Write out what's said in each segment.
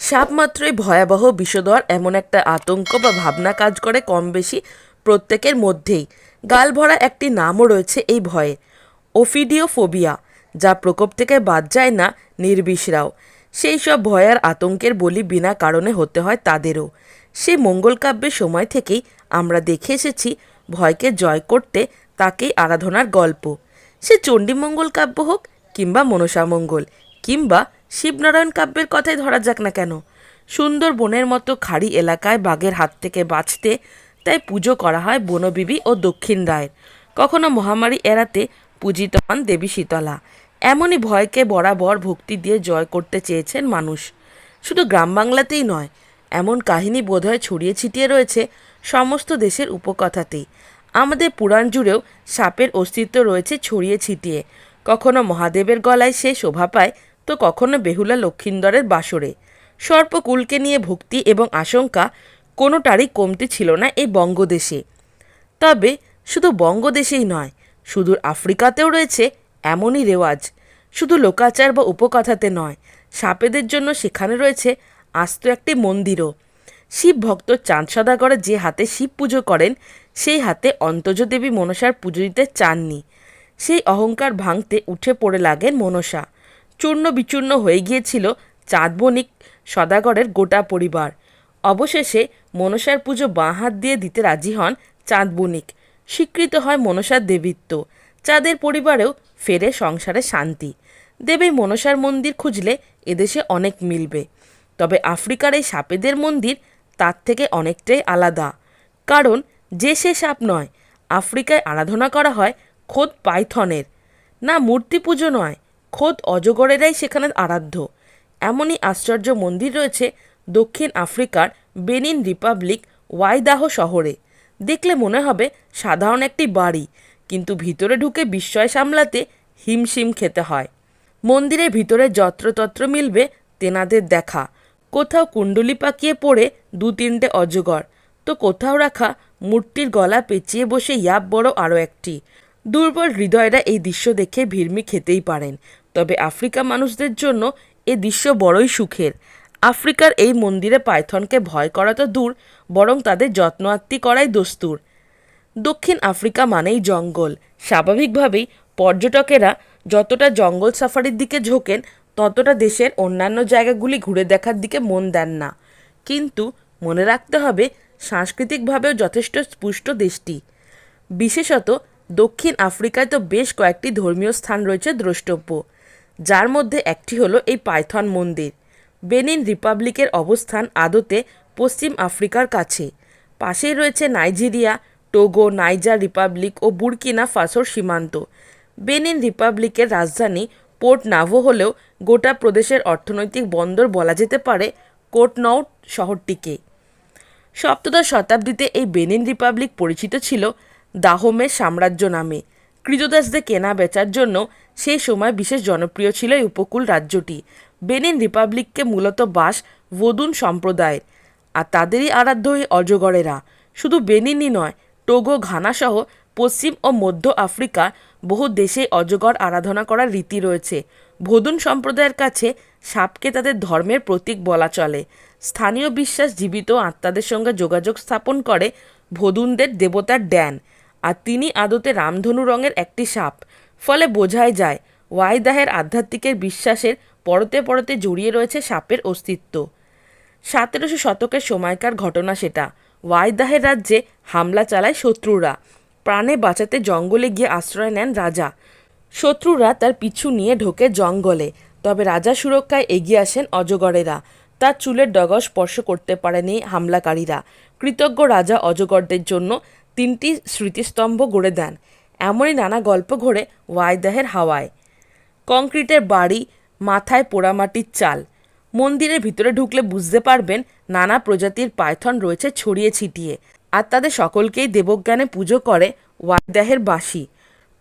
সাপ মাত্রই ভয়াবহ বিষধর এমন একটা আতঙ্ক বা ভাবনা কাজ করে কম বেশি প্রত্যেকের মধ্যেই। গাল ভরা একটি নামও রয়েছে এই ভয়ে। ওফিডিওফোবিয়া, যা প্রকোপ থেকে বাদ যায় না নির্বিষরাও সেই সব ভয় আর আতঙ্কের বলি বিনা কারণে হতে হয় তাদেরও। সে মঙ্গল কাব্যের সময় থেকেই আমরা দেখে এসেছি ভয়কে জয় করতে তাকেই আরাধনার গল্প। সে চণ্ডীমঙ্গল কাব্য হোক কিংবা মনসামঙ্গল, কিংবা শিবনারায়ণ কাব্যের কথাই ধরা যাক না কেন। সুন্দর বনের মতো খাড়ি এলাকায় বাঘের হাত থেকে বাঁচতে তাই পুজো করা হয় বনবিবি ও দক্ষিণ রায়ের। কখনো মহামারী এড়াতে পূজিত হন দেবী শীতলা। এমনই ভয়কে বরাবর ভক্তি দিয়ে জয় করতে চেয়েছেন মানুষ। শুধু গ্রাম বাংলাতেই নয়, এমন কাহিনী বোধহয় ছড়িয়ে ছিটিয়ে রয়েছে সমস্ত দেশের উপকথাতেই। আমাদের পুরাণ জুড়েও সাপের অস্তিত্ব রয়েছে ছড়িয়ে ছিটিয়ে। কখনো মহাদেবের গলায় সে শোভা পায় তো কখনো বেহুলা লক্ষিন্দরের বাসরে। সর্পকুলকে নিয়ে ভক্তি এবং আশঙ্কা কোনোটারই কমতি ছিল না এই বঙ্গদেশে। তবে শুধু বঙ্গদেশেই নয়, সুদূর আফ্রিকাতেও রয়েছে এমনই রেওয়াজ। শুধু লোকাচার বা উপকথাতে নয়, সাপেদের জন্য সেখানে রয়েছে আস্ত একটি মন্দিরও। শিব ভক্ত চাঁদ সদাগরে যে হাতে শিব পুজো করেন, সেই হাতে অন্তজ দেবী মনসার পুজো দিতে চাননি। সেই অহংকার ভাঙতে উঠে পড়ে লাগেন মনসা। চূর্ণ বিচূর্ণ হয়ে গিয়েছিল চাঁদবণিক সদাগরের গোটা পরিবার। অবশেষে মনসার পুজো বাঁ হাত দিয়ে দিতে রাজি হন চাঁদ বণিক স্বীকৃত হয় মনসার দেবীত্ব। চাঁদের পরিবারেও ফেরে সংসারে শান্তি। দেবী মনসার মন্দির খুঁজলে এদেশে অনেক মিলবে। তবে আফ্রিকার এই সাপেদের মন্দির তার থেকে অনেকটাই আলাদা। কারণ যে সে সাপ নয়, আফ্রিকায় আরাধনা করা হয় খোদ পাইথনের। না মূর্তি পুজো নয় খোদ অজগরেরাই সেখানে আরাধ্য। এমনই আশ্চর্য মন্দির রয়েছে দক্ষিণ আফ্রিকার বেনিন রিপাবলিক ওয়াইদাহ শহরে। দেখলে মনে হবে সাধারণ একটি বাড়ি, কিন্তু ভিতরে ঢুকে বিস্ময় সামলাতে হিমশিম খেতে হয়। মন্দিরের ভিতরে যত্রতত্র মিলবে তেনাদের দেখা। কোথাও কুণ্ডলি পাকিয়ে পড়ে দু তিনটে অজগর। তো কোথাও রাখা মূর্তির গলা পেঁচিয়ে বসে ইয়াব বড় আরও একটি। দুর্বল হৃদয়রা এই দৃশ্য দেখে ভিড়মি খেতেই পারেন। তবে আফ্রিকা মানুষদের জন্য এ দৃশ্য বড়ই সুখের। আফ্রিকার এই মন্দিরে পাইথনকে ভয় করা তো দূর, বরং তাদের যত্ন আত্মি করাই দস্তুর। দক্ষিণ আফ্রিকা মানেই জঙ্গল। স্বাভাবিকভাবেই পর্যটকেরা যতটা জঙ্গল সাফারির দিকে ঝোঁকেন, ততটা দেশের অন্যান্য জায়গাগুলি ঘুরে দেখার দিকে মন দেন না। কিন্তু মনে রাখতে হবে, সাংস্কৃতিকভাবেও যথেষ্ট স্পুষ্ট দেশটি। বিশেষত দক্ষিণ আফ্রিকায় তো বেশ কয়েকটি ধর্মীয় স্থান রয়েছে দ্রষ্টব্য। যার মধ্যে একটি হলো এই পাইথন মন্দির। বেনিন রিপাবলিকের অবস্থান আদতে পশ্চিম আফ্রিকার কাছে। পাশেই রয়েছে নাইজেরিয়া, টোগো, নাইজার রিপাবলিক ও বুর্কিনা ফাসোর সীমান্ত। বেনিন রিপাবলিকের রাজধানী পোর্ট নাভো হলেও গোটা প্রদেশের অর্থনৈতিক বন্দর বলা যেতে পারে কোটনৌট শহরটিকে। সপ্তদশ শতাব্দীতে এই বেনিন রিপাবলিক পরিচিত ছিল দাহমের সাম্রাজ্য নামে। কৃতদাসদের কেনা বেচার জন্য সেই সময় বিশেষ জনপ্রিয় ছিল এই উপকূল রাজ্যটি। বেনিন রিপাবলিককে মূলত বাস ভোদুন সম্প্রদায়ের। আর তাদেরই আরাধ্য এই অজগরেরা। শুধু বেনিনই নয়, টোগো, ঘানাসহ পশ্চিম ও মধ্য আফ্রিকা বহু দেশে অজগর আরাধনা করার রীতি রয়েছে। ভোদুন সম্প্রদায়ের কাছে সাপকে তাদের ধর্মের প্রতীক বলা চলে। স্থানীয় বিশ্বাস জীবিত আত্মাদের সঙ্গে যোগাযোগ স্থাপন করে ভোদুনদের দেবতার ড্যান। আর তিনি আদতে রামধনু রঙের একটি সাপ। ফলে বোঝাই যায়, ওয়াইদাহের আধ্যাত্মিকের বিশ্বাসের পরতে পরতে জড়িয়ে রয়েছে সাপের অস্তিত্ব। সতেরোশো শতকের সময়কার ঘটনা সেটা। ওয়াইদাহের রাজ্যে হামলা চালায় শত্রুরা। প্রাণে বাঁচাতে জঙ্গলে গিয়ে আশ্রয় নেন রাজা। শত্রুরা তার পিছু নিয়ে ঢোকে জঙ্গলে। তবে রাজা সুরক্ষায় এগিয়ে আসেন অজগরেরা। তার চুলের ডগা স্পর্শ করতে পারেনি হামলাকারীরা। কৃতজ্ঞ রাজা অজগরদের জন্য তিনটি স্মৃতিস্তম্ভ গড়ে দেন। এমনই নানা গল্প ঘোরে ওয়াইদাহের হাওয়ায়। কংক্রিটের বাড়ি, মাথায় পোড়ামাটির চাল। মন্দিরের ভিতরে ঢুকলে বুঝতে পারবেন নানা প্রজাতির পাইথন রয়েছে ছড়িয়ে ছিটিয়ে। আর তাদের সকলকেই দেবজ্ঞানে পুজো করে ওয়াইদাহের বাসি।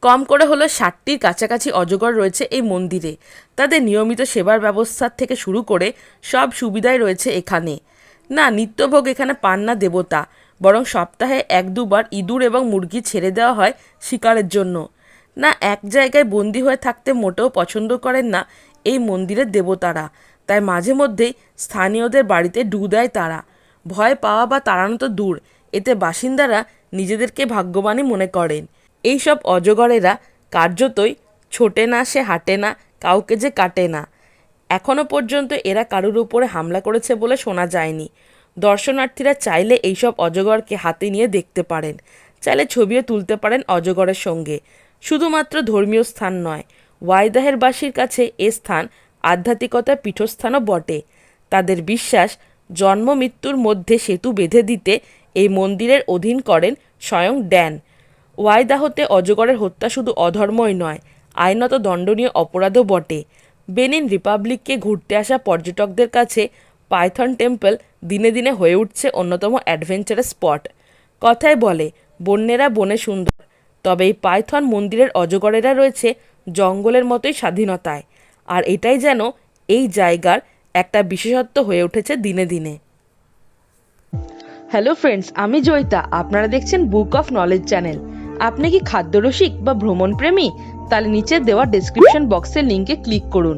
কম করে হলো ষাটটির কাছাকাছি অজগর রয়েছে এই মন্দিরে। তাদের নিয়মিত সেবার ব্যবস্থা থেকে শুরু করে সব সুবিধাই রয়েছে এখানে। না, নিত্যভোগ এখানে পান না দেবতা। বরং সপ্তাহে এক দুবার ইঁদুর এবং মুরগি ছেড়ে দেওয়া হয় শিকারের জন্য। না, এক জায়গায় বন্দি হয়ে থাকতে মোটেও পছন্দ করেন না এই মন্দিরের দেবতারা। তাই মাঝে মধ্যেই স্থানীয়দের বাড়িতে ডু দেয় তারা। ভয় পাওয়া বা তাড়ানো তো দূর, এতে বাসিন্দারা নিজেদেরকে ভাগ্যবানই মনে করেন। এই সব অজগরেরা কার্যতই ছোটে না সে হাঁটে না, কাউকে যে কাটে না। এখনও পর্যন্ত এরা কারুর উপরে হামলা করেছে বলে শোনা যায়নি। দর্শনার্থীরা চাইলে এইসব অজগরকে হাতে নিয়ে দেখতে পারেন। চাইলে ছবিও তুলতে পারেন অজগরের সঙ্গে। শুধুমাত্র ধর্মীয় স্থান নয় ওয়াইদাহের বাসীর কাছে এ স্থান আধ্যাত্মিকতার পীঠস্থানও বটে। তাদের বিশ্বাস, জন্ম মৃত্যুর মধ্যে সেতু বেঁধে দিতে এই মন্দিরের অধীন করেন স্বয়ং ড্যান। ওয়াইদাহতে অজগরের হত্যা শুধু অধর্মই নয়, আইনত দণ্ডনীয় অপরাধও বটে। বেনিন রিপাবলিককে ঘুরতে আসা পর্যটকদের কাছে পাইথন টেম্পল দিনে দিনে হয়ে উঠছে অন্যতম অ্যাডভেঞ্চারাস স্পট। কথায় বলে, বন্যেরা বনে সুন্দর, তবে এই পাইথন মন্দিরের অজগরেরা রয়েছে জঙ্গলের মতোই স্বাধীনতায়, আর এটাই যেন এই জায়গার একটা বিশেষত্ব হয়ে উঠেছে দিনে দিনে। হ্যালো ফ্রেন্ডস আমি জয়িতা। আপনারা দেখছেন বুক অফ নলেজ চ্যানেল আপনি কি খাদ্যরসিক বা ভ্রমণ প্রেমী তাহলে নিচে দেওয়া ডেসক্রিপশন বক্সের লিঙ্কে ক্লিক করুন।